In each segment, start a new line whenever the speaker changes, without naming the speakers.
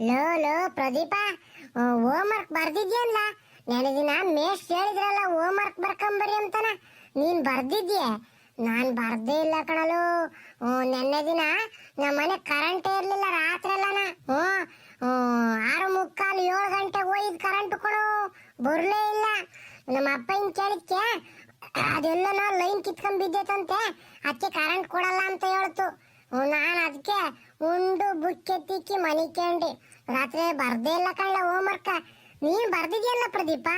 Low ಲೋ Pradeep homework ಬರ್ದಿದ್ಯಲ್ಲ? ನೆನೆ ದಿನ ಮೇಷ್ ಹೇಳಿದ್ರಲ್ಲ ಹೋಮ್ವರ್ಕ್ ಬರ್ಕೊಂಬರಿ ಅಂತನ. ನೀನ್ ಬರ್ದಿದ್ಯೆ? ನಾನ್ ಬರ್ದೇ ಇಲ್ಲ ಕಣಲು. ಹ್ಮ್, ನೆನ್ನೆ ದಿನ ನಮ್ಮ ಮನೆ ಕರೆಂಟೇ ಇರ್ಲಿಲ್ಲ ರಾತ್ರಿ ಎಲ್ಲನ. ಹ್ಮ್ ಹ್ಮ್, ಆರು ಮುಕ್ಕಾಲು ಏಳು ಗಂಟೆಗೆ ಹೋಯ್ದು ಕರೆಂಟ್ ಕೊಡು. ಬರ್ಲೇ ಇಲ್ಲ. ನಮ್ಮ ಅಪ್ಪ ಹಿಂಗ್ ಕೇಳಿದ್ಕೆ ಅದೆಲ್ಲನೋ ಲೈನ್ ಕಿತ್ಕೊಂಡ್ ಬಿದ್ದೈತಂತೆ. ಅದಕ್ಕೆ ಕರೆಂಟ್ ಕೊಡಲ್ಲ ಅಂತ ಹೇಳ್ತು. ನಾನು ಅದಕ್ಕೆ ಉಂಡು ಬುಕ್ಕೆ ತಿಕ್ಕಿ ಮನಿಕೊಂಡೆ. ರಾತ್ರಿ ಬರ್ದೇ ಇಲ್ಲ ಕಳ್ಳ ಹೋಮ್ವರ್ಕ. ನೀನ್ ಬರ್ದಿದ್ಯಲ್ಲ ಪ್ರದೀಪ?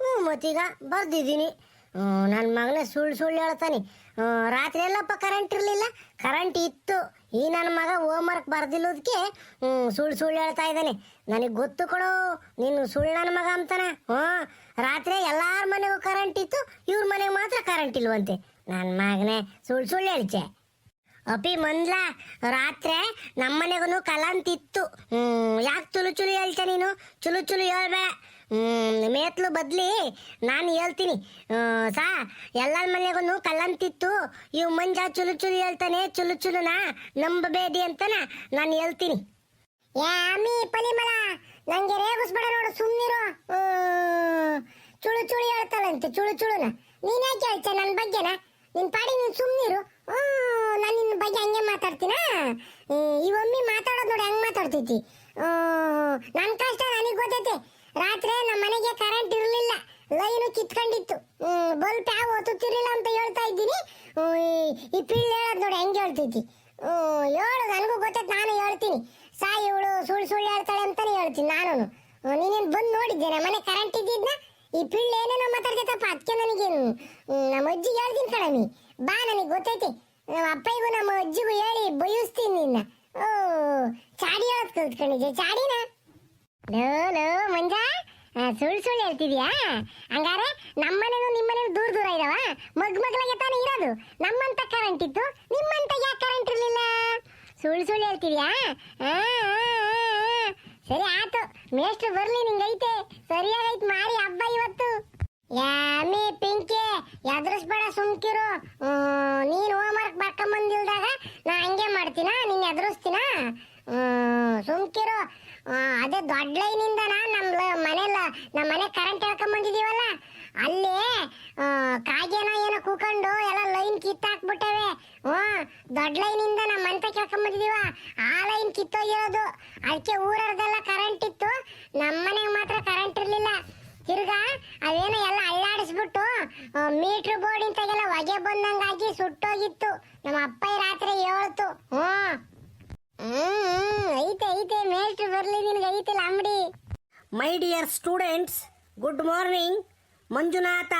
ಹ್ಞೂ ಮತ್ತೀಗ ಬರ್ದಿದ್ದೀನಿ. ನನ್ನ ಮಗನೇ ಸುಳ್ಳು ಸುಳ್ಳು ಹೇಳ್ತಾನೆ. ರಾತ್ರಿ ಎಲ್ಲಪ್ಪ ಕರೆಂಟ್ ಇರಲಿಲ್ಲ? ಕರೆಂಟ್ ಇತ್ತು. ಈ ನನ್ನ ಮಗ ಹೋಮ್ವರ್ಕ್ ಬರ್ದಿಲ್ಲದಕ್ಕೆ ಸುಳ್ಳು ಸುಳ್ಳು ಹೇಳ್ತಾ ಇದ್ದಾನೆ. ನನಗೆ ಗೊತ್ತು ಕೊಡು, ನೀನು ಸುಳ್ಳು ನನ್ನ ಮಗ ಅಂತಾನೆ? ಹ್ಞೂ, ರಾತ್ರಿ ಎಲ್ಲಾರ ಮನೆಗೂ ಕರೆಂಟ್ ಇತ್ತು, ಇವ್ರ ಮನೆಗೆ ಮಾತ್ರ ಕರೆಂಟ್ ಇಲ್ವಂತೆ. ನನ್ನ ಮಗನೇ ಸುಳ್ಳು ಸುಳ್ಳು ಹೇಳ್ಚೆ. ಅಪಿ ಮಂದ್ಲ, ರಾತ್ರಿ ನಮ್ಮನೆಗೂ ಕಲಂತಿತ್ತು. ಯಾಕೆ ಚುಲು ಚುಲು ಹೇಳ್ತೆ ನೀನು? ಚುಲು ಚುಲು ಹೇಳ್ಬೆ. ಮೇತ್ಲು ಬದ್ಲಿ ನಾನು ಹೇಳ್ತೀನಿ. ಸಾ, ಎಲ್ಲರ ಮನೆಗೂ ಕಲ್ಲಂತಿತ್ತು ಇವ್ ಮಂಜ ಚುಲು ಚುಲು ಹೇಳ್ತಾನೆ, ಚುಲು ಚುಲುನ, ನಂಬಬೇಡಿ ಅಂತನ ನಾನು ಹೇಳ್ತೀನಿ. ಯಾಮಿ ಪರಿಮಳ ನಂಗೆ ರೇಗಿಸ್ಬೇಡ ನೋಡು ಸುಮ್ಮನಿರು ಚುಳು ಚುಳು ಹೇಳ್ತಾಳಂತೆ, ಚುಳು ಚುಳುನ. ನೀನ್ ಯಾಕೆ ಹೇಳ್ತೆ ನನ್ನ ಬಗ್ಗೆನ? ನಿನ್ ಪಾಡಿ ನೀನ್ ಸುಮ್ಮನಿರು ನಾನು ನಿನ್ನ ಬಗ್ಗೆ ಹಂಗೆ ಮಾತಾಡ್ತೀನ ಈ ಒಮ್ಮಿ ಮಾತಾಡೋದು ನೋಡಿ ಹೆಂಗ್ ಮಾತಾಡ್ತೈತಿ ನನ್ನ ಕಷ್ಟ ನನಗೆ ಗೊತ್ತೈತೆ. ರಾತ್ರಿ ನಮ್ಮ ಮನೆಗೆ ಕರೆಂಟ್ ಇರಲಿಲ್ಲ. ಲೈನು ಕಿತ್ಕೊಂಡಿತ್ತು. ಬಲ್ಪ್ ಯಾವ ಓದುತ್ತಿರ್ಲಿಲ್ಲ ಅಂತ ಹೇಳ್ತಾ ಇದ್ದೀನಿ. ಈ- ಪಿಳ್ಳಿ ಹೇಳೋದು ನೋಡಿ ಹೆಂಗ್ ಹೇಳ್ತೈತಿ ಹೇಳು, ನನಗೂ ಗೊತ್ತೈತೆ, ನಾನು ಹೇಳ್ತೀನಿ. ಸಾಯಿ ಇವಳು ಸುಳ್ಳು ಸುಳ್ಳು ಹೇಳ್ತಾಳೆ ಅಂತಾನೆ ಹೇಳ್ತೀನಿ ನಾನು ನೀನೇನು ಬಂದು ನಮ್ಮ ಮನೆ ಕರೆಂಟ್ ಇದ್ದಿದ್ನ? ಈ ಪಿಳ್ಳಿ ಏನೇನೋ ಮಾತಾಡ್ತೈತಪ್ಪ ಅದಕ್ಕೆ ನನಗೇನು? ನಮ್ಮ ಅಜ್ಜಿಗೆ ಹೇಳ್ತೀನಿ ಕಣಮಿ ಬಾ, ನನಗೆ ಗೊತ್ತೈತಿ. ನಮ್ಮ ಅಪ್ಪಿಗೂ ನಮ್ಮ ಅಜ್ಜಿಗೂ ಹೇಳಿ ಬಯಸ್ತೀನಿ ನಿನ್ನ. ಓ, ಚಾಡಿ ಹೇಳೋದು ಕಲ್ತ್ಕೊಂಡಿದ್ದೆ ಚಾಡಿನ? ಲೋ ಲೋ, ಮಂಜ ಸುಳ್ಳು ಸುಳ್ಳು ಹೇಳ್ತಿದ್ಯಾ? ಹಂಗಾರೆ ನಮ್ಮನೇನು ನಿಮ್ಮನೇನು ದೂರ ದೂರ ಇದಾವ? ಮಗ್ ಮಗ್ಲಾಗೆ ತಾನೇ ಇರೋದು? ನಮ್ಮಂತ ಕರೆಂಟ್ ಇತ್ತು? ನಿಮ್ಮಂತ ಯಾಕೆ ಕರೆಂಟ್ ಇರಲಿಲ್ಲ? ಸುಳ್ಳು ಸುಳ್ಳು ಹೇಳ್ತಿದ್ಯಾ. ಸರಿ ಆತು ಮೇಷ್ಟ್ರು ಬರ್ಲಿ, ನಿಂಗೈತೆ. ಸರಿಯಾಗೈತ್ ಮಾರಿ ಹಬ್ಬ ಇವತ್ತು. ಯಾಮಿ ಪಿಂಕಿ, ಎದುರಿಸ್ಬೇಡ ಸುಮ್ಕಿರು ಹ್ಮ್, ನೀನ್ ಹೋಮ್ವರ್ಕ್ ಬರ್ಕೊಂಬಂದಿಲ್ದಾಗ ನಾ ಹಂಗೆ ಮಾಡ್ತೀನ ನೀನ್ ಎದುರಿಸ್ತೀನ ಹ್ಮ್, ಸುಮ್ಕಿರು ಆ, ಅದೇ ದೊಡ್ಡ ಲೈನ್ ಇಂದ ನಮ್ಮ ಮನೆಲ್ಲ ನಮ್ಮ ಮನೆ ಕರೆಂಟ್ ಹೇಳ್ಕೊಂಬಂದಿದೀವಲ್ಲ ಅಲ್ಲಿ ಆ, ಕಾಗೇನೋ ಏನೋ ಕೂಕೊಂಡು ಎಲ್ಲ ಲೈನ್ ಕಿತ್ತಾಕ್ಬಿಟ್ಟವೆ ಹ್ಮ್ ದೊಡ್ಡ ಲೈನ್ ಲೈನಿಂದ ನಮ್ಮ ಮನೆ ಕೇಳ್ಕೊಂಬಂದಿದೀವ ಆ ಲೈನ್ ಕಿತ್ತೋಗಿರೋದು. ಅದಕ್ಕೆ ಊರರ್ದೆಲ್ಲ ಕರೆಂಟ್ ಇತ್ತು. ನಮ್ಮ ಮನೆಗೆ ಮಾತ್ರ ಕರೆಂಟ್ ಇರ್ಲಿಲ್ಲ. ತಿರ್ಗಾ ಅದೇನೋ ಎಲ್ಲ ಅಲ್ಲಾಡಿಸ್ಬಿಟ್ಟು ಮೀಟ್ರ್ ಬೋರ್ಡ್ ಇಂತಾಗೆಲ್ಲ ಹೊಗೆ ಬಂದಂಗಾಗಿ ಸುಟ್ಟೋಗಿತ್ತು. ನಮ್ಮ ಅಪ್ಪ ರಾತ್ರಿ ಹೇಳ್ತು. ಹ್ಞೂ. ಐತೆ ಐತೆ ಮೇಲ್ಟ್ರು ಬರ್ಲಿ ನಿನ್ಗೆ ಐತಿಲ್ಲ ಅಂಗಡಿ
my dear students good morning. Manjunatha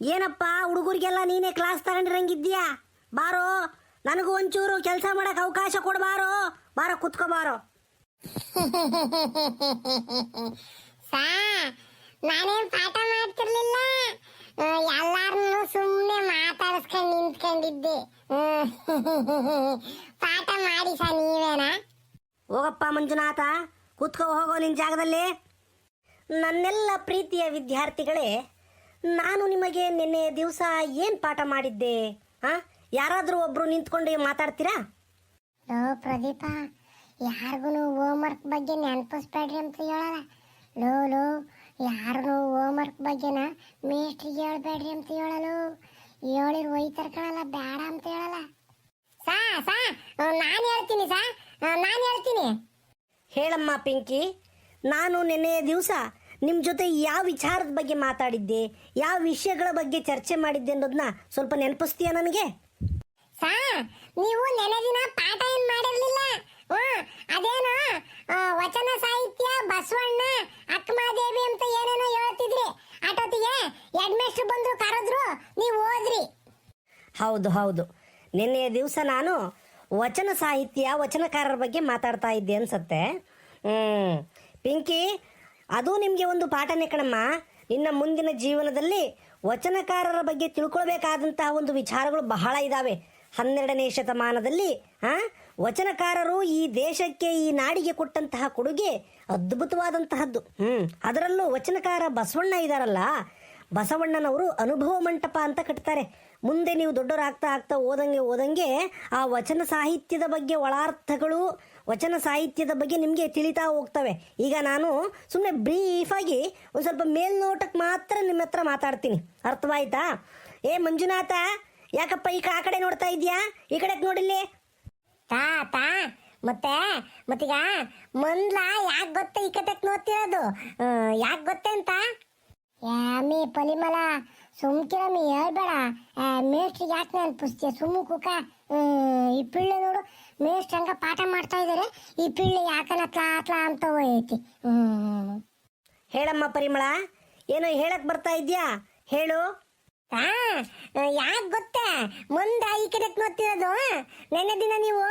ಏನಪ್ಪ ಹುಡುಗರಿಗೆಲ್ಲ ನೀನೇ ಕ್ಲಾಸ್ ತಗೊಂಡಿರಂಗಿದ್ಯಾ ಬಾರೋ ನನಗೂ ಒಂಚೂರು ಕೆಲಸ ಮಾಡಕ್ಕೆ ಅವಕಾಶ ಕೊಡಬಾರೋ ಬಾರೋ. ಕುತ್ಕೋಬಾರೋ
ಸಾ ನಾನೇನ್ ಪಾಠ ಮಾಡ್ತಿರ್ಲಿಲ್ಲ? ಎಲ್ಲಾರನ್ನು ಸುಮ್ಮನೆ ಮಾತಾಡಿಸ್ಕೊಂಡು ನಿಂತ್ಕೊಂಡಿದ್ದೆ. ಹ್ಮ್. ಪಾಠ ಮಾಡಿ ಸಾ ನೀವೇನಾ?
ಹೋಗಪ್ಪ ಮಂಜುನಾಥ ಕುತ್ಕೋ ಹೋಗೋ ನಿನ್ನ ಜಾಗದಲ್ಲಿ. ನನ್ನೆಲ್ಲ ಪ್ರೀತಿಯ ವಿದ್ಯಾರ್ಥಿಗಳೇ ನಾನು ನಿಮಗೆ ನಿನ್ನೆ ದಿವಸ ಏನು ಪಾಠ ಮಾಡಿದ್ದೆ? ಹಾಂ ಯಾರಾದರೂ ಒಬ್ಬರು ನಿಂತ್ಕೊಂಡು ಮಾತಾಡ್ತೀರಾ?
ಲೋ ಪ್ರದೀಪ ಯಾರಿಗೂ ಹೋಮ್ವರ್ಕ್ ಬಗ್ಗೆ ನೆನಪಿಸ್ಬೇಡ್ರಿ ಅಂತ ಹೇಳಲ್ಲ. ಲೋ ಲೋ ಯಾರಿಗೂ ಹೋಮ್ವರ್ಕ್ ಬಗ್ಗೆನ ಮೇಸ್ಟ್ರಿಗೆ ಹೇಳ್ಬೇಡ್ರಿ ಅಂತ ಹೇಳಲು. ಹೇಳಿರ್ ಒಯ್ತಾರ ಕಣಲ್ಲ ಬೇಡ ಅಂತ ಹೇಳಲ್ಲ. ಸಾ ಸಾ. ನಾನು ಹೇಳ್ತೀನಿ ಸಾ. ನಾನು ಹೇಳ್ತೀನಿ.
ಹೇಳಮ್ಮ ಪಿಂಕಿ ನಾನು ನಿನ್ನೆಯ ದಿವಸ ನಿಮ್ಮ ಜೊತೆ ಯಾವ ವಿಚಾರದ ಬಗ್ಗೆ ಮಾತಾಡಿದ್ದೆ ಯಾವ ವಿಷಯಗಳ ಬಗ್ಗೆ ಚರ್ಚೆ ಮಾಡಿದ್ದೆ ಅನ್ನೋದನ್ನ ಸ್ವಲ್ಪ ನೆನಪಿಸ್ತೀಯಾ ನನಗೆ?
ಸಾ ನೀವು ನೆನೆ ದಿನ ಪಾಠ ಏನ್ ಮಾಡಿರ್ಲಿಲ್ಲ? ಅದೇನೋ ವಚನ ಸಾಹಿತ್ಯ ಬಸವಣ್ಣ ಅಕ್ಕಮಾದೇವಿ ಅಂತ ಏನೇನೋ ಹೇಳ್ತಿದ್ರಿ. ಅಟೋತಿಗೆ ಹೆಡ್ಮೇಸ್ಟ್ರು ಬಂದ್ರು ಕರೆದ್ರು ನೀವು ಓದ್ರಿ
ಹೌದು ಹೌದು. ನಿನ್ನೆಯ ದಿವಸ ನಾನು ವಚನ ಸಾಹಿತ್ಯ, ವಚನಕಾರರ ಬಗ್ಗೆ ಮಾತಾಡ್ತಾ ಇದ್ದೆ ಅನ್ಸತ್ತೆ. ಪಿಂಕಿ, ಅದು ನಿಮಗೆ ಒಂದು ಪಾಠನೇ ಕಣಮ್ಮ. ನಿನ್ನ ಮುಂದಿನ ಜೀವನದಲ್ಲಿ ವಚನಕಾರರ ಬಗ್ಗೆ ತಿಳ್ಕೊಳ್ಬೇಕಾದಂತಹ ಒಂದು ವಿಚಾರಗಳು ಬಹಳ ಇದ್ದಾವೆ ಹನ್ನೆರಡನೇ ಶತಮಾನದಲ್ಲಿ, ಆ, ವಚನಕಾರರು ಈ ದೇಶಕ್ಕೆ, ಈ ನಾಡಿಗೆ ಕೊಟ್ಟಂತಹ ಕೊಡುಗೆ ಅದ್ಭುತವಾದಂತಹದ್ದು. ಹ್ಞೂ ಅದರಲ್ಲೂ ವಚನಕಾರ ಬಸವಣ್ಣ ಇದಾರಲ್ಲ, ಬಸವಣ್ಣನವರು ಅನುಭವ ಮಂಟಪ ಅಂತ ಕಟ್ತಾರೆ. ಮುಂದೆ ನೀವು ದೊಡ್ಡವರಾಗ್ತಾ ಆಗ್ತಾ ಓದಂಗೆ ಓದಂಗೆ ಆ ವಚನ ಸಾಹಿತ್ಯದ ಬಗ್ಗೆ ಒಳಾರ್ಥಗಳು ವಚನ ಸಾಹಿತ್ಯದ ಬಗ್ಗೆ ನಿಮಗೆ ತಿಳಿತಾ ಹೋಗ್ತವೆ. ಈಗ ನಾನು ಸುಮ್ಮನೆ ಬ್ರೀಫಾಗಿ ಒಂದು ಸ್ವಲ್ಪ ಮೇಲ್ನೋಟಕ್ಕೆ ಮಾತ್ರ ನಿಮ್ಮ ಹತ್ರ ಮಾತಾಡ್ತೀನಿ. ಅರ್ಥವಾಯ್ತಾ? ಏ ಮಂಜುನಾಥ ಯಾಕಪ್ಪ ಈ ಕ- ಆ ಕಡೆ ನೋಡ್ತಾ ಇದೀಯಾ ಈ ಕಡೆಗೆ ನೋಡಿಲ್ಲಿ.
ತಾ ತಾ. ಮತ್ತೆ ಮತ್ತೀಗ ಮಂದ್ಲ ಯಾಕೆ ಗೊತ್ತ ಈ ಕತೆಕ್ ನೋಡ್ತಿರೋದು? ಯಾಕೆ ಗೊತ್ತೇ ಅಂತ ಯಾಮಿ ಪರಿಮಳ ಸುಮ್ಕಿರಮ್ಮಿ, ಹೇಳ್ಬೇಡ. ಮೇಷ್ಟ್ರಿಗೆ ಯಾಕೆ ನಾನು ಪುಸ್ತಕ ಸುಮ್ಮ ಕುಕ. ಈ ಪಿಳ್ಳೆ ನೋಡು. ಮೇಷ್ಟ್ರ ಹಂಗ ಪಾಠ ಮಾಡ್ತಾ ಇದಾರೆ ಈ ಪಿಳ್ಳೆ ಯಾಕನ ತ್ಲಾ ತ್ಲಾ ಅಂತ ಹೋಯ್ತಿ
ಹೇಳಮ್ಮ ಪರಿಮಳ, ಏನೋ ಹೇಳಕ್ ಬರ್ತಾ ಇದ್ಯಾ? ಹೇಳು.
ಯಾಕೆ ಗೊತ್ತಾ? ಮುಂದ ಈ ಕಡೆ ನೋಡ್ತಿರೋದು ನೆನ್ನೆ ದಿನ ನೀವು,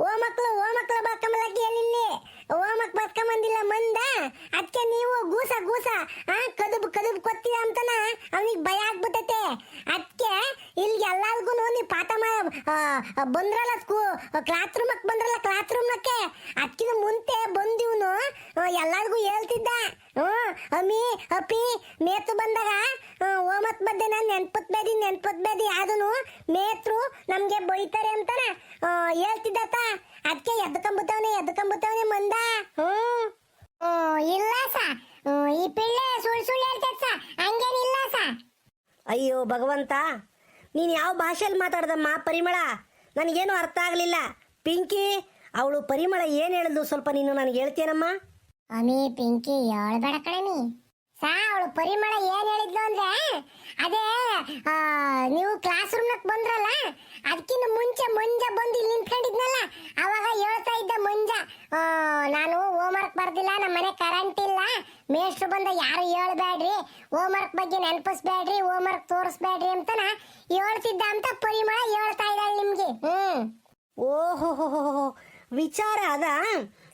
ಓ ಮಕ್ಕಳು ಓ ಮಕ್ಳು ಬರ್ಕೊಂಬಲಕ್ಕೆ ಎಲ್ಲಿ ಓ ಮಕ್ ಬರ್ಕೊಂಬಂದಿಲ್ಲ ಮಂದ. ಅದಕ್ಕೆ ನೀವು ಗೂಸ ಗೂಸ, ಆ, ಕದುಬು ಕದುಬು ಕೊತ್ತೀರ ಅಂತನ? ಅವನಿಗೆ ಭಯ ಆಗ್ಬಿಟ್ಟೈತೆ. ಅದಕ್ಕೆ ಇಲ್ಲಿ ಎಲ್ಲಾರ್ಗು ನೀವು ಪಾಠ ಬಂದ್ರಲ್ಲ ಸ್ಕೂ ಕ್ಲಾಸ್ ರೂಮಕ್ಕೆ ಬಂದ್ರಲ್ಲ ಕ್ಲಾಸ್ ರೂಮ್ನಕ್ಕೆ ಅದಕ್ಕಿಂತ ಮುಂತೆ ಬಂದಿವ್ನು ಎಲ್ಲಾರ್ಗು ಹೇಳ್ತಿದ್ದ. ಅಮ್ಮಿ ಅಪ್ಪಿ ಮೇತು ಬಂದಾಗ ಓಮತ್ ಬದ್ದೆ ನಾನು ನೆನ್ಪತ್ ಬೇದಿ ನೆನ್ಪತ್ ಬೇದಿ ಅದನ್ನು ಮೇತ್ರು ನಮ್ಗೆ ಬೈತಾರೆ ಅಂತಾನೆ ಹೇಳ್ತಿದ್ದತ್ತ? ಅದಕ್ಕೆ ಎದ್ಕೊಂಬತ್ತವನೆ ಎದ್ಕೊಂಬತ್ತವನೆ ಮಂದ. ಹ್ಮ್, ಇಲ್ಲ ಸ. ಈ ಪಿಳ್ಳೆ ಸುಳ್ಳು ಸುಳ್ಳು ಹೇಳ್ತೈತ್ ಸ. ಹಂಗೇನಿಲ್ಲ ಸ.
ಅಯ್ಯೋ ಭಗವಂತ ನೀನು ಯಾವ ಭಾಷೆಯಲ್ಲಿ ಮಾತಾಡ್ದಮ್ಮ ಪರಿಮಳ? ನನಗೇನು ಅರ್ಥ ಆಗಲಿಲ್ಲ. ಪಿಂಕಿ ಅವಳು ಪರಿಮಳ ಏನು ಹೇಳಿದ್ಲು ಸ್ವಲ್ಪ ನೀನು ನನಗೆ ಹೇಳ್ತೀನಮ್ಮ
ಅಮಿ, ಪಿಂಕಿ ಹೇಳ್ಬೇಡ ಕಣಮಿ ಸಾ, ಅವಳು ಪರಿಮಳ ಏನ್ ಹೇಳಿದ್ಲು ಅಂದ್ರೆ, ಅದೇ ನೀವು ಕ್ಲಾಸ್ ರೂಮ್ನಕ್ ಬಂದ್ರಲ್ಲ ಅದಕ್ಕಿಂತ ಮುಂಚೆ ಮಂಜ ಬಂದು ಇಲ್ಲಿ ನಿಂತ್ಕೊಂಡಿದ್ನಲ್ಲ, ಅವಾಗ ಹೇಳ್ತಾ ಇದ್ದ ಮಂಜ ನಾನು ಹೋಮ್ ವರ್ಕ್ ಬರ್ದಿಲ್ಲ ನಮ್ಮ ಮನೆ ಕರೆಂಟ್ ಇಲ್ಲ, ಮೇಷ್ಟ್ರು ಬಂದ ಯಾರು ಹೇಳ್ಬೇಡ್ರಿ ಹೋಮ್ವರ್ಕ್ ಬಗ್ಗೆ ನೆನಪಿಸ್ಬೇಡ್ರಿ ಹೋಮ್ವರ್ಕ್ ತೋರಿಸ್ಬೇಡ್ರಿ ಅಂತನ ಹೇಳ್ತಿದ್ದ ಅಂತ ಪರಿಮಳ ಹೇಳ್ತಾ ಇದ್ದಾಳೆ ನಿಮ್ಗೆ. ಹ್ಮ್.
ಓಹೋ ವಿಚಾರ ಅದ?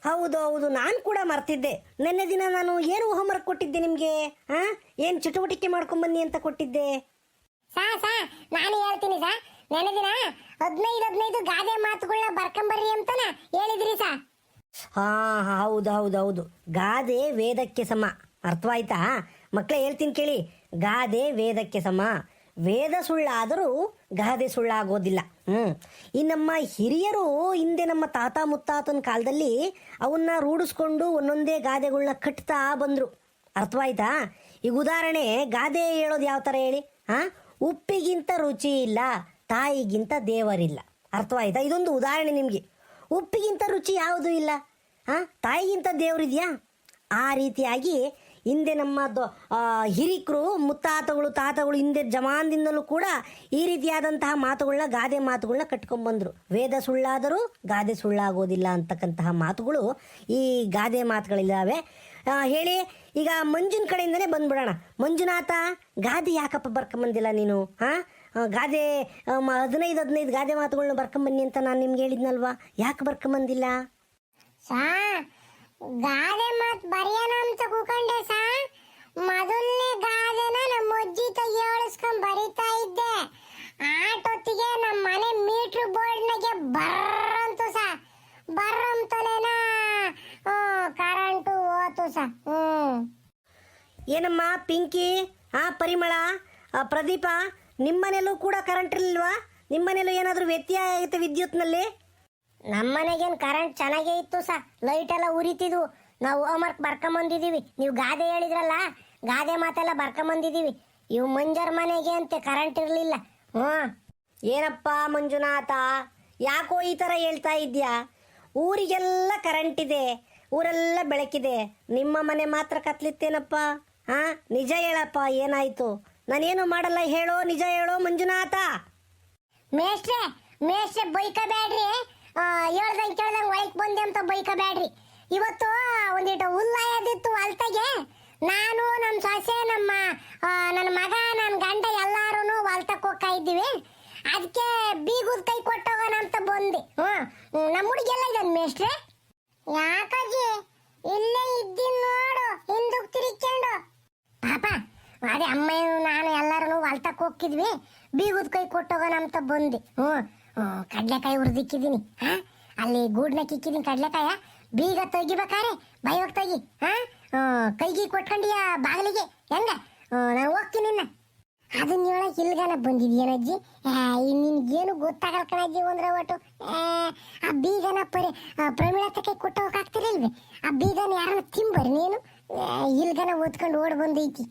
ಹೌದು ಹೌದು. ನಾನು ಕೂಡ ಮರ್ತಿದ್ದೆ. ನಿನ್ನೆ ದಿನ ನಾನು ಏನು ಹೋಮ್ವರ್ಕ್ ಕೊಟ್ಟಿದ್ದೆ ನಿಮಗೆ? ಹಾ ಏನು ಚಟುವಟಿಕೆ ಮಾಡ್ಕೊಂಬನ್ನಿ ಅಂತ ಕೊಟ್ಟಿದ್ದೆ?
ಸಾ ಸಾ. ನಾನು ಹೇಳ್ತೀನಿ ಸಾ. ನೆನೆ ದಿನ ಹದಿನೈದು ಹದಿನೈದು ಗಾದೆ ಮಾತುಗಳನ್ನ ಬರ್ಕೊಂಬರ್ರಿ ಅಂತನ ಹೇಳಿದ್ರಿ ಸಾ.
ಹಾ ಹೌದು ಹೌದು ಹೌದು. ಗಾದೆ ವೇದಕ್ಕೆ ಸಮ. ಅರ್ಥವಾಯ್ತಾ? ಮಕ್ಕಳೇ ಹೇಳ್ತೀನಿ ಕೇಳಿ. ಗಾದೆ ವೇದಕ್ಕೆ ಸಮ. ವೇದ ಸುಳ್ಳಾದರೂ ಗಾದೆ ಸುಳ್ಳಾಗೋದಿಲ್ಲ. ಹ್ಮ್. ಈ ನಮ್ಮ ಹಿರಿಯರು ಹಿಂದೆ ನಮ್ಮ ತಾತ ಮುತ್ತಾತನ ಕಾಲದಲ್ಲಿ ಅವನ್ನ ರೂಢಿಸ್ಕೊಂಡು ಒಂದೊಂದೇ ಗಾದೆಗಳನ್ನ ಕಟ್ತಾ ಬಂದ್ರು. ಅರ್ಥವಾಯ್ತಾ? ಈಗ ಉದಾಹರಣೆ, ಗಾದೆ ಹೇಳೋದು ಯಾವ ಥರ ಹೇಳಿ? ಹಾಂ ಉಪ್ಪಿಗಿಂತ ರುಚಿ ಇಲ್ಲ, ತಾಯಿಗಿಂತ ದೇವರಿಲ್ಲ. ಅರ್ಥವಾಯ್ತಾ? ಇದೊಂದು ಉದಾಹರಣೆ ನಿಮಗೆ. ಉಪ್ಪಿಗಿಂತ ರುಚಿ ಯಾವುದೂ ಇಲ್ಲ? ಹಾಂ ತಾಯಿಗಿಂತ ದೇವರಿದೆಯಾ? ಆ ರೀತಿಯಾಗಿ ಹಿಂದೆ ನಮ್ಮ ಹಿರಿಕರು, ಮುತ್ತಾತಗಳು, ತಾತಗಳು, ಹಿಂದೆ ಜಮಾನದಿಂದಲೂ ಕೂಡ ಈ ರೀತಿಯಾದಂತಹ ಮಾತುಗಳನ್ನ ಗಾದೆ ಮಾತುಗಳನ್ನ ಕಟ್ಕೊಂಡ್ಬಂದ್ರು. ವೇದ ಸುಳ್ಳಾದರೂ ಗಾದೆ ಸುಳ್ಳಾಗೋದಿಲ್ಲ ಅಂತಕ್ಕಂತಹ ಮಾತುಗಳು ಈ ಗಾದೆ ಮಾತುಗಳಿದ್ದಾವೆ. ಹೇಳಿ, ಈಗ ಮಂಜುನ ಕಡೆಯಿಂದನೇ ಬಂದ್ಬಿಡೋಣ. ಮಂಜುನಾಥ, ಗಾದೆ ಯಾಕಪ್ಪ ಬರ್ಕೊಂಬಂದಿಲ್ಲ ನೀನು? ಹಾಂ? ಗಾದೆ ಹದಿನೈದು ಹದಿನೈದು ಗಾದೆ ಮಾತುಗಳನ್ನ ಬರ್ಕೊಂಬನ್ನಿ ಅಂತ ನಾನು ನಿಮ್ಗೆ ಹೇಳಿದ್ನಲ್ವಾ? ಯಾಕೆ ಬರ್ಕೊಂಬಂದಿಲ್ಲ?
ಗಾದೆ ಮತ್ ಬರೆಯೋಣ ಅಂತ ಕೂಕೊಂಡೆ ಸಾ. ಮೊದಲನೇ ಗಾದೆನ ನಮ್ಮ ಅಜ್ಜಿ ತೆಗಿ ಹೇಳಿಸ್ಕೊಂಡ್ ಬರಿತಾ ಇದ್ದೆ. ಆಟೊತ್ತಿಗೆ ನಮ್ಮ ಮನೆ ಮೀಟ್ರ್ ಬೋರ್ಡ್ನಾಗೆ ಬರ್ರಂತು ಸಾ. ಬರ್ರಂತಲೇನ? ಕರೆಂಟು ಹೋತು ಸಾ. ಹ್ಮ್.
ಏನಮ್ಮ ಪಿಂಕಿ? ಆ ಪರಿಮಳ? ಆ, ಪ್ರದೀಪ ನಿಮ್ಮನೇಲೂ ಕೂಡ ಕರೆಂಟ್ ಇರಲಿಲ್ವಾ? ನಿಮ್ಮನೇಲೂ ಏನಾದರೂ ವ್ಯತ್ಯಯ ಆಗುತ್ತೆ ವಿದ್ಯುತ್ನಲ್ಲಿ?
ನಮ್ಮನೆಗೇನು ಕರೆಂಟ್ ಚೆನ್ನಾಗೇ ಇತ್ತು ಸಾ. ಲೈಟ್ ಎಲ್ಲ ಉರಿತಿದ್ವು. ನಾವು ಹೋಮ್ವರ್ಕ್ ಬರ್ಕೊಂಬಂದಿದೀವಿ. ನೀವು ಗಾದೆ ಹೇಳಿದ್ರಲ್ಲ, ಗಾದೆ ಮಾತೆಲ್ಲ ಬರ್ಕೊಂಬಂದಿದೀವಿ. ಇವು ಮಂಜರ್ ಮನೆಗೆ ಅಂತೆ ಕರೆಂಟ್ ಇರಲಿಲ್ಲ. ಹ್ಞೂ.
ಏನಪ್ಪ ಮಂಜುನಾಥ, ಯಾಕೋ ಈ ಥರ ಹೇಳ್ತಾ ಇದ್ಯಾ ಊರಿಗೆಲ್ಲ ಕರೆಂಟ್ ಇದೆ, ಊರೆಲ್ಲ ಬೆಳಕಿದೆ. ನಿಮ್ಮ ಮನೆ ಮಾತ್ರ ಕತ್ಲಿತ್ತೇನಪ್ಪ? ಹಾಂ? ನಿಜ ಹೇಳಪ್ಪ, ಏನಾಯ್ತು? ನಾನೇನು ಮಾಡಲ್ಲ, ಹೇಳೋ ನಿಜ ಹೇಳೋ ಮಂಜುನಾಥ.
ಮೇಷ್ಟ್ರೆ ಮೇಷ್ಟ್ರೆ ಬೈಕಬೇಡ್ರಿ. ಹೇಳ್ದಂಗೆ ಕೇಳ್ದಂಗೆ ಒಳಗೆ ಬಂದೆ ಅಂತ ಬೈಕಬೇಡ್ರಿ ಇವತ್ತು ಒಂದಿಟ್ಟು ಹುಲ್ಲಾಯದಿತ್ತು ಹೊಲ್ತಾಗೆ ನಾನು ನಮ್ಮ ಸೊಸೆ, ನಮ್ಮ ನನ್ನ ಮಗ ನನ್ನ ಗಂಡ ಎಲ್ಲಾರು ಹೊಲ್ತಕ್ಕೆ ಹೋಗ್ತಾ ಇದ್ದೀವಿ. ಅದಕ್ಕೆ ಬೀಗದ ಕೈ ಕೊಟ್ಟೋಗೋಣ ಅಂತ ಬಂದೆ. ಹ್ಞೂ ನಮ್ಮ ಹುಡುಗೆಲ್ಲ ಇದನ್ ಮೇಷ್ಟ್ರೆ? ಯಾಕಜ್ಜಿ? ಇಲ್ಲೇ ಇದ್ದೀನಿ ನೋಡು ಹಿಂದಕ್ಕೆ ತಿರುಕೊಂಡು ಪಾಪ, ಅದೇ ಅಮ್ಮ ನಾನು ಎಲ್ಲರೂ ಹೊಲ್ತಕ್ಕೆ ಹೋಗ್ತಿದ್ವಿ. ಬೀಗದ ಕೈ ಕೊಟ್ಟೋಗೋಣ ಅಂತ ಬಂದೆ. ಹ್ಞೂ ಕಡ್ಲೆಕಾಯಿ ಹುರಿದಿಕ್ಕಿದ್ದೀನಿ ಹಾ? ಅಲ್ಲಿ ಗೂಡ್ನಾಗ ಇಕ್ಕಿದ್ದೀನಿ ಕಡ್ಲೆಕಾಯ. ಬೀಗ ತೆಗಿಬೇಕಾರೆ ಬೈವಾಗ ತೆಗಿ ಹಾ? ಕೈಗೆ ಕೊಟ್ಕೊಂಡಿಯ ಬಾಗಿಲಿಗೆ? ಹೆಂಗ? ನಾನು ಹೋಗ್ತೀನಿ ನಿನ್ನ. ಅದನ್ನ ಹೇಳಕ್ ಇಲ್ಗನ ಬಂದಿದ್ಯೇನಜ್ಜಿ ನಿನ್ಗೇನು ಗೊತ್ತಾಗಲ್ಲ ಕಣಜ್ಜಿ ಒಂದ್ರ ಒಟ್ಟು. ಆ, ಬೀಗನ ಪರಿ ಪ್ರಮೀಳತಕ್ಕೆ ಕೊಟ್ಟು ಹೋಗಾಗ್ತಿರಲ್ವೇ ಆ ಬೀಗನ ಯಾರನ್ನ ತಿಂಬರ್ ನೀನು? ಇಲ್ಗನ ಓದ್ಕೊಂಡು ಓಡ್ ಬಂದೈತಿ.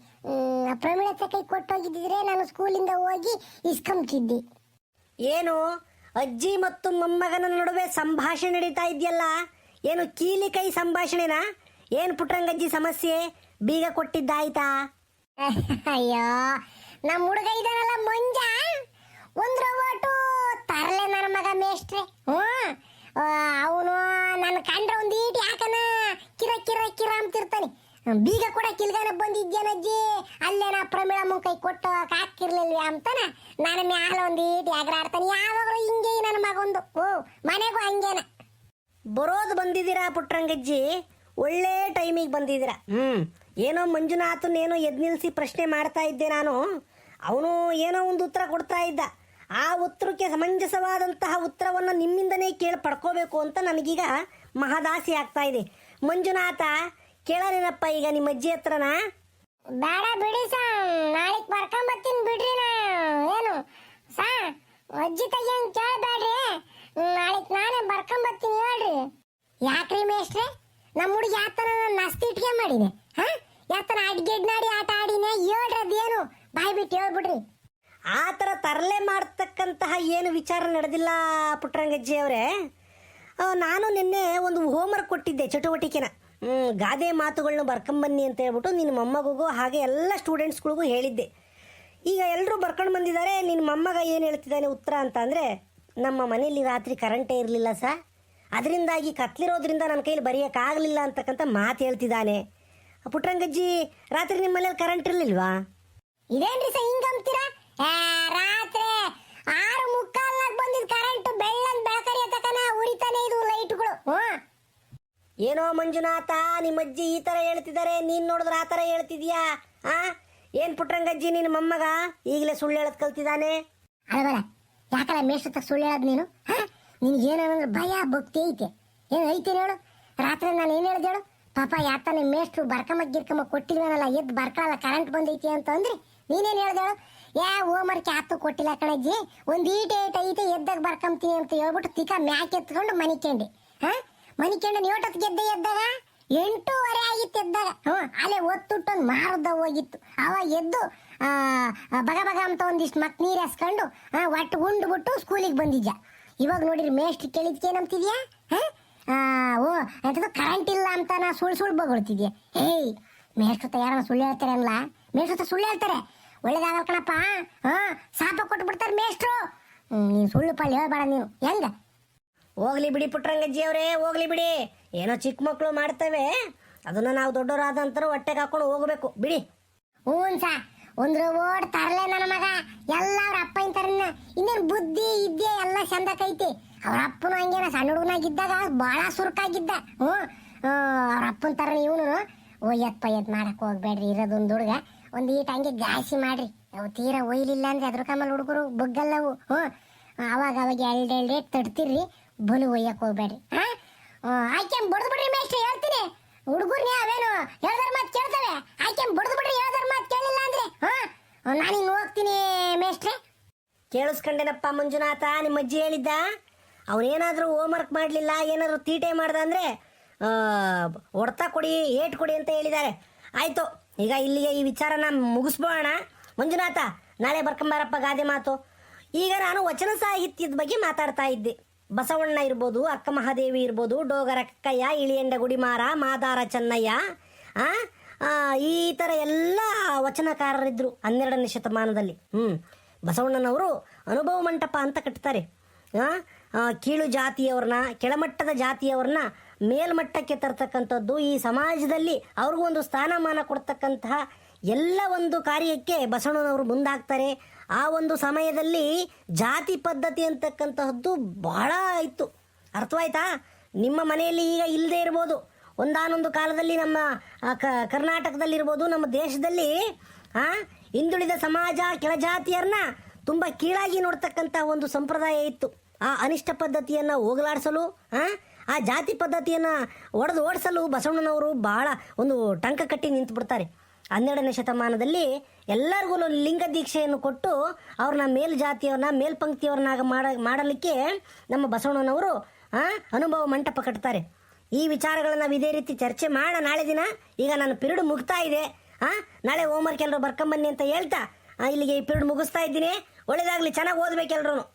ಪ್ರಮಿಳತಕ್ಕೆ ಕೊಟ್ಟು ಹೋಗಿದ್ದಿದ್ರೆ ನಾನು ಸ್ಕೂಲಿಂದ ಹೋಗಿ ಇಸ್ಕೊಂಬ್ತಿದ್ದೆ
ಏನು? ಅಜ್ಜಿ ಮತ್ತು ಮೊಮ್ಮಗನ ನಡುವೆ ಸಂಭಾಷಣೆ ನಡೀತಾ ಇದೆಯಲ್ಲ? ಏನು ಕೀಲಿ ಕೈ ಸಂಭಾಷಣೆನಾ? ಏನು ಪುಟ್ರಂಗಜ್ಜಿ ಸಮಸ್ಯೆ? ಬೀಗ ಕೊಟ್ಟಿದ್ದಾಯ್ತಾ?
ಅಯ್ಯೋ ನಮ್ಮ ಹುಡುಗ ಇದಾನಲ್ಲ ಮಂಜ. ಒಂದ್ರ ಓಟು ತರಲೆ ನನ್ನ ಮಗ ಮೇಷ್ಟ್ರೆ. ಹ್ಞೂ. ಅವನು ನನ್ನ ಕಂಡ್ರೆ ಒಂದು ಈಟಿ ಯಾಕನ ಕಿರ ಕಿರ ಕಿರ ಅಂತಿರ್ತಾನೆ. ಬೀಗ ಕೂಡ ಕಿಲ್ಗಾನ ಬಂದಿದ್ಯಾನಜ್ಜಿ ಅಲ್ಲೇನ ಪ್ರಮಿಳ ಕೈ ಕೊಟ್ಟು ಹಾಕಿರ್ಲಿಲ್ವ ಅಂತಾನ? ನಾನು ಮ್ಯಾಲ ಒಂದು ಈಟಿ ಆಗ್ರಾಡ್ತಾನೆ ಯಾವಾಗಲೂ ಹಿಂಗೆ ನನ್ನ ಮಗೊಂದು. ಓ, ಮನೆಗೂ ಹಂಗೇನ?
ಬರೋದು ಬಂದಿದ್ದೀರಾ ಪುಟ್ರಂಗಜ್ಜಿ ಒಳ್ಳೆ ಟೈಮಿಗೆ ಬಂದಿದ್ದೀರಾ. ಹ್ಞೂ ಏನೋ ಮಂಜುನಾಥನ್ ಏನೋ ಎದ್ ನಿಲ್ಲಿಸಿ ಪ್ರಶ್ನೆ ಮಾಡ್ತಾ ಇದ್ದೆ ನಾನು. ಅವನು ಏನೋ ಒಂದು ಉತ್ತರ ಕೊಡ್ತಾ ಇದ್ದ. ಆ ಉತ್ತರಕ್ಕೆ ಸಮಂಜಸವಾದಂತಹ ಉತ್ತರವನ್ನು ನಿಮ್ಮಿಂದನೇ ಕೇಳಿ ಪಡ್ಕೋಬೇಕು ಅಂತ ನನಗೀಗ ಮಹದಾಸಿ ಆಗ್ತಾ ಇದೆ. ಮಂಜುನಾಥ ಕೇಳನೇನಪ್ಪ ಈಗ ನಿಮ್ಮ ಅಜ್ಜಿ ಹತ್ರನಾ?
ಬೇಡ ಬಿಡಿ ಸಾ ನಾಳೆಗ್ ಬರ್ಕೊಂಬತ್ತೀನಿ ಬಿಡ್ರಿ ನಾ ಏನು? ಸಾ ಅಜ್ಜಿ ತಯ್ಯಂಗ್ ಕೇಳಬೇಡ್ರಿ. ನಾಳೆಗ್ ನಾನೇ ಬರ್ಕೊಂಬತ್ತೀನಿ ಹೇಳ್ರಿ. ಯಾಕ್ರಿ ಮೇಷ್ಟ್ರೆ? ನಮ್ಮ ಹುಡುಗ ಯಾತನ ನಸ್ತಿ ಇಟ್ಕೆ ಮಾಡಿದೆ? ಹಾ? ಯಾತನ ಅಡ್ಗೆಡ್ನಾಡಿ ಆಟ ಆಡಿನೆ? ಹೇಳ್ರಿ ಅದೇನು? ಬಾಯ್ ಬಿಟ್ಟು ಹೇಳ್ಬಿಡ್ರಿ.
ಆ ಥರ ತರಲೆ ಮಾಡ್ತಕ್ಕಂತಹ ಏನು ವಿಚಾರ ನಡೆದಿಲ್ಲ ಪುಟ್ರಂಗಜ್ಜಿ ಅವರೇ. ನಾನು ನಿನ್ನೆ ಒಂದು ಹೋಮ್ವರ್ಕ್ ಕೊಟ್ಟಿದ್ದೆ ಚಟುವಟಿಕೆನ. ಗಾದೆ ಮಾತುಗಳನ್ನ ಬರ್ಕೊಂಬನ್ನಿ ಅಂತ ಹೇಳ್ಬಿಟ್ಟು ನಿನ್ನ ಮೊಮ್ಮಗೂ ಹಾಗೆ ಎಲ್ಲ ಸ್ಟೂಡೆಂಟ್ಸ್ಗಳಿಗೂ ಹೇಳಿದ್ದೆ. ಈಗ ಎಲ್ಲರೂ ಬರ್ಕೊಂಡು ಬಂದಿದ್ದಾರೆ ನಿನ್ನ ಮೊಮ್ಮಗ ಏನು ಹೇಳ್ತಿದ್ದಾನೆ ಉತ್ತರ ಅಂತ ನಮ್ಮ ಮನೆಯಲ್ಲಿ ರಾತ್ರಿ ಕರೆಂಟೇ ಇರಲಿಲ್ಲ ಸರ್ ಅದರಿಂದಾಗಿ ಕತ್ಲಿರೋದ್ರಿಂದ ನನ್ನ ಕೈಲಿ ಬರೆಯೋಕ್ಕಾಗಲಿಲ್ಲ ಅಂತಕ್ಕಂಥ ಮಾತು ಹೇಳ್ತಿದ್ದಾನೆ. ಪುಟ್ರಂಗಜ್ಜಿ ರಾತ್ರಿ ನಿಮ್ಮ ಮನೇಲಿ ಕರೆಂಟ್ ಇರಲಿಲ್ವಾ?
ಇದೇನ್ರಿ ಸರ್, ಹಿಂಗೆ ಅಂತೀರಾ ಆ, ರಾತ್ರಿ ಆರು ಮುಕ್ಕಾಲ್ನಾಗ ಬಂದಿದ್ ಕರೆಂಟ್ ಬೆಳ್ಳನ್ ಬೆಳಕರಿ ತಕನ ಉರಿತಾನೆ ಇದು ಲೈಟ್ಗಳು ಹ್ಮ್
ಏನೋ ಮಂಜುನಾಥ ನಿಮ್ಮ ಅಜ್ಜಿ ಈ ಥರ ಹೇಳ್ತಿದ್ದಾರೆ ನೀನು ನೋಡಿದ್ರೆ ಆ ಥರ ಹೇಳ್ತಿದ್ಯಾ? ಆ? ಏನು ಪುಟ್ರಂಗಜ್ಜಿ ನಿನ್ನ ಮೊಮ್ಮಗ? ಈಗಲೇ ಸುಳ್ಳು ಹೇಳದ್ ಕಲ್ತಿದ್ದಾನೆ?
ಅಳಬರ ಯಾಕಲ್ಲ ಮೇಷ್ಟ್ರ ಸುಳ್ಳು ಹೇಳೋದು ನೀನು? ನಿನ್ಗೆ ಏನಂದ್ರೆ ಭಯ, ಭಕ್ತಿ ಐತೆ. ಏನು ಐತೆ ಹೇಳು? ರಾತ್ರಿ ನಾನು ಏನು ಹೇಳ್ದೆ ಹೇಳು? ಪಾಪ ಯಾತನೆ ಮೇಷ್ಟ್ರು ಬರ್ಕಮ್ಮ, ಗಿರ್ಕಮ್ಮ ಕೊಟ್ಟಿಲ್ವನಲ್ಲ ಎದ್ದು ಬರ್ಕೊಳ್ಳಲ್ಲ ಕರೆಂಟ್ ಬಂದೈತಿ ಅಂತ ಅಂದ್ರೆ. ನೀನೇನು ಹೇಳ್ದೆ ಹೇಳು? ಯಾ ಹೋಮ್ವರ್ಕ್ ಯಾತು ಕೊಟ್ಟಿಲ್ಲ ಕಣಜ್ಜಿ. ಒಂದು ಈಟ, ಏಟ್ ಐತೆ ಎದ್ದಾಗ ಬರ್ಕೊಂತೀನಿ ಅಂತ ಹೇಳ್ಬಿಟ್ಟು ತಿಕ್ಕ ಮ್ಯಾಕ್ ಎತ್ಕೊಂಡು ಮನಿಕೊಂಡೆ ಹಾ? ಮನಿಕೊಂಡು ನೀಟತ್ ಗೆದ್ದೆ ಎದ್ದಾಗ ಎಂಟೂವರೆ ಆಗಿತ್ತು ಎದ್ದಾಗ. ಹ್ಞೂ, ಅಲ್ಲೇ ಒತ್ತುಟ್ಟೊಂದು ಮಾರುದ್ದ ಹೋಗಿತ್ತು. ಅವಾಗ ಎದ್ದು ಬಗ ಬಗ ಅಂತ ಒಂದಿಷ್ಟು ಮಕ್ ನೀರು ಎಸ್ಕೊಂಡು ಒಟ್ಟು ಉಂಡು ಬಿಟ್ಟು ಸ್ಕೂಲಿಗೆ ಬಂದಿದ್ದ. ಇವಾಗ ನೋಡಿರಿ ಮೇಷ್ಟ್ರು ಕೇಳಿದ್ಕೆ ಏನಂತಿದ್ಯಾ ಹಾ? ಓ ಅಂತದ್ದು ಕರೆಂಟ್ ಇಲ್ಲ ಅಂತ ನಾ ಸುಳ್ಳು ಸುಳ್ಳು ಬಗೊಳ್ತಿದ್ಯಾ ಏಯ್ ಮೇಷ್ಟ್ರು ಯಾರನ್ನ ಸುಳ್ಳು ಹೇಳ್ತಾರೆ ಅಲ್ಲ ಮೇಷ್ಟ್ರು ಸುಳ್ಳು ಹೇಳ್ತಾರೆ. ಒಳ್ಳೇದಾಗಲ್ ಕಣಪ್ಪ, ಹಾ, ಸಾಪ ಕೊಟ್ಟು ಬಿಡ್ತಾರೆ ಮೇಷ್ಟ್ರು ನೀನು ಸುಳ್ಳು ಪಳ್ಳಿ ಹೇಳ್ಬೇಡ ನೀನು. ಹೆಂಗ?
ಹೋಗ್ಲಿ ಬಿಡಿ ಪುಟ್ರಂಗಜ್ಜಿ ಅವರೇ ಹೋಗ್ಲಿ ಬಿಡಿ. ಏನೋ ಚಿಕ್ಕ ಮಕ್ಕಳು ಮಾಡ್ತವೆ. ಅದನ್ನು ನಾವು ದೊಡ್ಡವರಾದ ನಂತರ ಹೊಟ್ಟೆಗೆ ಹಾಕೊಂಡು ಹೋಗಬೇಕು. ಬಿಡಿ.
ಹ್ಞೂ ಸಾ ಒಂದ್ರ ಓಡ್ ತರಲೆ ನನ್ನ ಮಗ. ಎಲ್ಲ ಅವ್ರ ಅಪ್ಪ ಇಂತಾರನ್ನ ಇನ್ನೇನು ಬುದ್ಧಿ ಇದ್ದೆ ಎಲ್ಲ ಚಂದಕೈತಿ ಅವ್ರ ಅಪ್ಪನು ಹಂಗೇನ, ಸಣ್ಣ ಹುಡುಗನಾಗಿದ್ದಾಗ ಭಾಳ ಸುರುಕಾಗಿದ್ದ. ಹ್ಞೂ. ಅವ್ರ ಅಪ್ಪನ ತರ ಇವನು ಒಯ್ಯತ್ ಪಯ್ಯತ್ ಮಾಡಕ್ ಹೋಗ್ಬೇಡ್ರಿ, ಇರೋದೊಂದು ಹುಡುಗ. ಒಂದು ಈಟ ಹಂಗೆ ಗಾಸಿ ಮಾಡ್ರಿ. ಅವು ತೀರಾ ಒಯ್ಲಿಲ್ಲ ಅಂದ್ರೆ ಅದ್ರ ಕಮ್ಮಲ್ ಹುಡುಗರು ಬಗ್ಗಲ್ಲವು. ಹ್ಞೂ. ಅವಾಗ ಅವಾಗ ರೇಟ್ ತಡ್ತಿರ್ರಿ. ಬಲು ಒಯ್ಯಕ್ಕೆ ಹೋಗ್ಬೇಡ್ರಿ. ಹಾ? ಆಯ್ಕೆ ಬಡ್ದು ಬಿಡ್ರಿ ಮೇಷ್ಟ್ರಿ ಹೇಳ್ತೀನಿ. ಹುಡುಗರ್ನ ಅವೇನು ಹೇಳ್ದಾರ ಮಾತು ಕೇಳ್ತವೆ. ಆಯ್ಕೆ ಬಡ್ದು ಬಿಡ್ರಿ ಹೇಳ್ದಾರ ಮಾತು ಕೇಳಿಲ್ಲ ಅಂದ್ರೆ? ಹಾ? ಇನ್ನು ಹೋಗ್ತೀನಿ ಮೇಷ್ಟ್ರೆ.
ಕೇಳಿಸ್ಕೊಂಡೇನಪ್ಪ ಮಂಜುನಾಥ ನಿಮ್ಮ ಅಜ್ಜಿ ಹೇಳಿದ್ದ? ಅವನೇನಾದರೂ ಹೋಮ್ವರ್ಕ್ ಮಾಡಲಿಲ್ಲ ಏನಾದರೂ ತೀಟೆ ಮಾಡ್ದ ಅಂದರೆ ಹೊಡ್ತಾ ಕೊಡಿ ಏಟ್ ಕೊಡಿ ಅಂತ ಹೇಳಿದ್ದಾರೆ. ಆಯಿತು ಈಗ ಇಲ್ಲಿಗೆ ಈ ವಿಚಾರನ ಮುಗಿಸ್ಬೋಣ. ಮಂಜುನಾಥ ನಾಳೆ ಬರ್ಕೊಂಬಾರಪ್ಪ ಗಾದೆ ಮಾತು. ಈಗ ನಾನು ವಚನ ಸಾಹಿತ್ಯದ ಬಗ್ಗೆ ಮಾತಾಡ್ತಾ ಇದ್ದೆ. ಬಸವಣ್ಣ ಇರ್ಬೋದು, ಅಕ್ಕ ಮಹಾದೇವಿ ಇರ್ಬೋದು, ಡೋಗರ ಕಕ್ಕಯ್ಯ ಇಳಿಯಂಡ ಗುಡಿಮಾರ, ಮಾದಾರ ಚೆನ್ನಯ್ಯ ಈ ಥರ ಎಲ್ಲ ವಚನಕಾರರಿದ್ದರು ಹನ್ನೆರಡನೇ ಶತಮಾನದಲ್ಲಿ. ಹ್ಞೂ ಬಸವಣ್ಣನವರು ಅನುಭವ ಮಂಟಪ ಅಂತ ಕಟ್ತಾರೆ. ಕೀಳು ಜಾತಿಯವ್ರನ್ನ, ಕೆಳಮಟ್ಟದ ಜಾತಿಯವ್ರನ್ನ ಮೇಲ್ಮಟ್ಟಕ್ಕೆ ತರ್ತಕ್ಕಂಥದ್ದು ಈ ಸಮಾಜದಲ್ಲಿ ಅವ್ರಿಗೂ ಒಂದು ಸ್ಥಾನಮಾನ ಕೊಡ್ತಕ್ಕಂತಹ ಎಲ್ಲ ಒಂದು ಕಾರ್ಯಕ್ಕೆ ಬಸವಣ್ಣನವರು ಮುಂದಾಗ್ತಾರೆ. ಆ ಒಂದು ಸಮಯದಲ್ಲಿ ಜಾತಿ ಪದ್ಧತಿ ಅಂತಕ್ಕಂತಹದ್ದು ಬಹಳ ಇತ್ತು. ಅರ್ಥವಾಯ್ತಾ? ನಿಮ್ಮ ಮನೆಯಲ್ಲಿ ಈಗ ಇಲ್ಲದೆ ಇರ್ಬೋದು. ಒಂದಾನೊಂದು ಕಾಲದಲ್ಲಿ ನಮ್ಮ ಕ- ಕರ್ನಾಟಕದಲ್ಲಿರ್ಬೋದು, ನಮ್ಮ ದೇಶದಲ್ಲಿ ಹಿಂದುಳಿದ ಸಮಾಜ ಕೆಳಜಾತಿಯರನ್ನ ತುಂಬ ಕೀಳಾಗಿ ನೋಡ್ತಕ್ಕಂಥ ಒಂದು ಸಂಪ್ರದಾಯ ಇತ್ತು. ಆ ಅನಿಷ್ಟ ಪದ್ಧತಿಯನ್ನು ಹೋಗಲಾಡಿಸಲು, ಆ ಜಾತಿ ಪದ್ಧತಿಯನ್ನು ಒಡೆದು ಓಡಿಸಲು ಬಸವಣ್ಣನವರು ಬಹಳ ಒಂದು ಟಂಕ ಕಟ್ಟಿ ನಿಂತು ಬಿಡ್ತಾರೆ ಹನ್ನೆರಡನೇ ಶತಮಾನದಲ್ಲಿ ಎಲ್ಲರಿಗೂ ಲಿಂಗ ದೀಕ್ಷೆಯನ್ನು ಕೊಟ್ಟು ಅವ್ರನ್ನ ಮೇಲ್ಜಾತಿಯವ್ರನ್ನ, ಮೇಲ್ಪಂಕ್ತಿಯವ್ರನ್ನಾಗ ಮಾಡ, ಮಾಡಲಿಕ್ಕೆ ನಮ್ಮ ಬಸವಣ್ಣನವರು ಅನುಭವ ಮಂಟಪ ಕಟ್ತಾರೆ. ಈ ವಿಚಾರಗಳನ್ನ ನಾವು ಇದೇ ರೀತಿ ಚರ್ಚೆ ಮಾಡ, ನಾಳೆ ದಿನ ಈಗ ನಾನು ಪಿರಿಯಡ್ ಮುಗ್ತಾ ಇದೆ. ಆ, ನಾಳೆ ಹೋಮ್ವರ್ಕ್ ಎಲ್ಲರೂ ಬರ್ಕೊಂಬನ್ನಿ ಅಂತ ಹೇಳ್ತಾ ಇಲ್ಲಿಗೆ ಈ ಪಿರಿಯಡ್ ಮುಗಿಸ್ತಾ ಇದ್ದೀನಿ. ಒಳ್ಳೇದಾಗ್ಲಿ, ಚೆನ್ನಾಗಿ ಓದ್ಬೇಕು ಎಲ್ರು